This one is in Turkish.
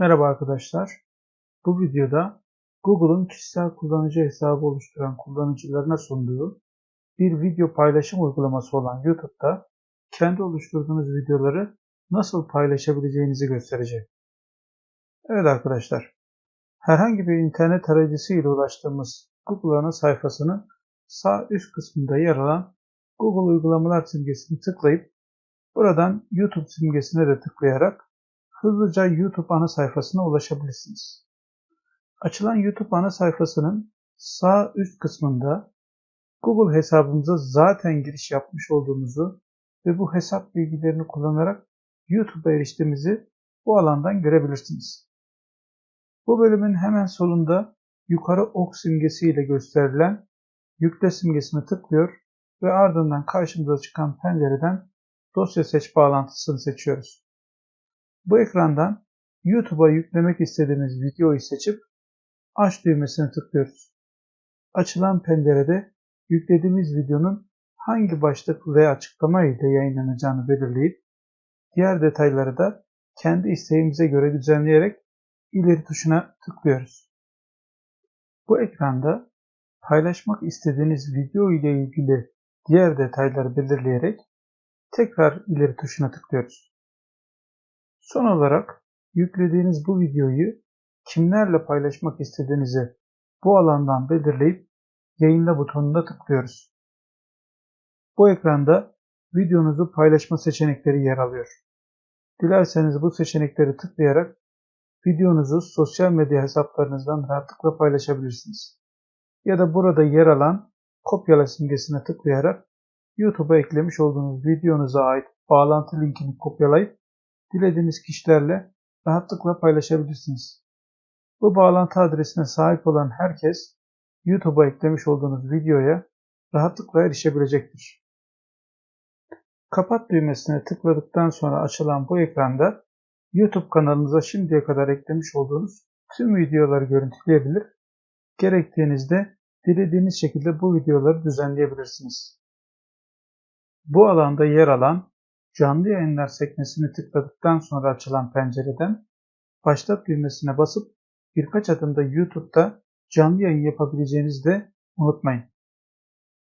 Merhaba arkadaşlar. Bu videoda Google'un kişisel kullanıcı hesabı oluşturan kullanıcılarına sunduğu bir video paylaşım uygulaması olan YouTube'da kendi oluşturduğunuz videoları nasıl paylaşabileceğinizi göstereceğim. Evet arkadaşlar, herhangi bir internet arayücüsü ile ulaştığımız Google ana sayfasının sağ üst kısmında yer alan Google uygulamalar simgesini tıklayıp buradan YouTube simgesine de tıklayarak hızlıca YouTube ana sayfasına ulaşabilirsiniz. Açılan YouTube ana sayfasının sağ üst kısmında Google hesabımıza zaten giriş yapmış olduğumuzu ve bu hesap bilgilerini kullanarak YouTube'a eriştiğimizi bu alandan görebilirsiniz. Bu bölümün hemen solunda yukarı ok simgesi ile gösterilen yükle simgesine tıklıyor ve ardından karşımıza çıkan pencereden dosya seç bağlantısını seçiyoruz. Bu ekrandan YouTube'a yüklemek istediğimiz videoyu seçip aç düğmesine tıklıyoruz. Açılan pencerede yüklediğimiz videonun hangi başlık ve açıklama ile yayınlanacağını belirleyip diğer detayları da kendi isteğimize göre düzenleyerek ileri tuşuna tıklıyoruz. Bu ekranda paylaşmak istediğiniz video ile ilgili diğer detayları belirleyerek tekrar ileri tuşuna tıklıyoruz. Son olarak yüklediğiniz bu videoyu kimlerle paylaşmak istediğinizi bu alandan belirleyip yayınla butonuna tıklıyoruz. Bu ekranda videonuzu paylaşma seçenekleri yer alıyor. Dilerseniz bu seçenekleri tıklayarak videonuzu sosyal medya hesaplarınızdan rahatlıkla paylaşabilirsiniz. Ya da burada yer alan kopyala simgesine tıklayarak YouTube'a eklemiş olduğunuz videonuza ait bağlantı linkini kopyalayıp dilediğiniz kişilerle rahatlıkla paylaşabilirsiniz. Bu bağlantı adresine sahip olan herkes YouTube'a eklemiş olduğunuz videoya rahatlıkla erişebilecektir. Kapat düğmesine tıkladıktan sonra açılan bu ekranda YouTube kanalınıza şimdiye kadar eklemiş olduğunuz tüm videoları görüntüleyebilir, gerektiğinizde dilediğiniz şekilde bu videoları düzenleyebilirsiniz. Bu alanda yer alan canlı yayınlar sekmesini tıkladıktan sonra açılan pencereden başlat düğmesine basıp birkaç adımda YouTube'da canlı yayın yapabileceğinizi de unutmayın.